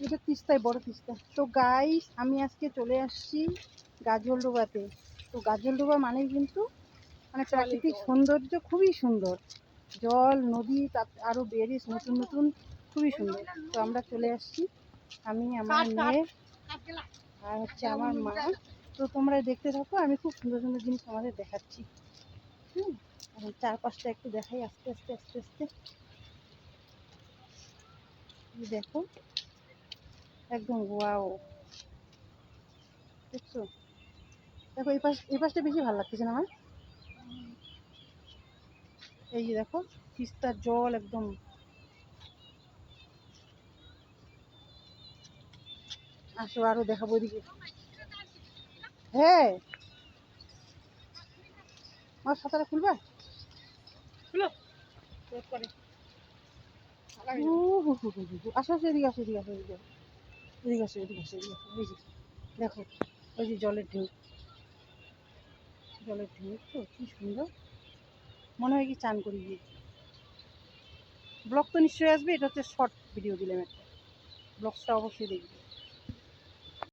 এটা তিস্তায় বড় তিস্তা। তো গাইস আমি আজকে চলে আসছি গাজলডোবাতে। তো গাজলডোবা মানেই কিন্তু মানে প্রাকৃতিক সৌন্দর্য খুবই সুন্দর। জল নদী তার আরও বেরিস নতুন নতুন খুবই সুন্দর। তো আমরা চলে আসছি। আমি আমার মেয়ে আর হচ্ছে আমার মা। তো তোমরা দেখতে থাকো আমি খুব সুন্দর সুন্দর জিনিস তোমাদের দেখাচ্ছি। হুম চারপাশটা একটু দেখাই আস্তে আস্তে আস্তে আস্তে। দেখো। একদম ওয়াও। দেখছ? দেখো এই পাশ এই পাশটা বেশি ভালো লাগতেছে না আমার? এই যে দেখো তিস্তার জল একদম। আসো আরও দেখাবো এদিকে হ্যাঁ। আমার সাঁতারে খুলবা? খুলো। আসো আসো এদিকে আসো এদিকে আসো এদিকে। এদিকে আসো এদিকে আসো এদিকে আসো এই যে, দেখো ওই যে জলের ঢেউ। জলের ঢেউ, তো কি সুন্দর। মনে হয় কি চান করি গিয়ে। ব্লগ তো নিশ্চয়ই আসবে, এটা হচ্ছে শর্ট ভিডিও দিলাম একটা। ব্লগটা অবশ্যই দেখবে।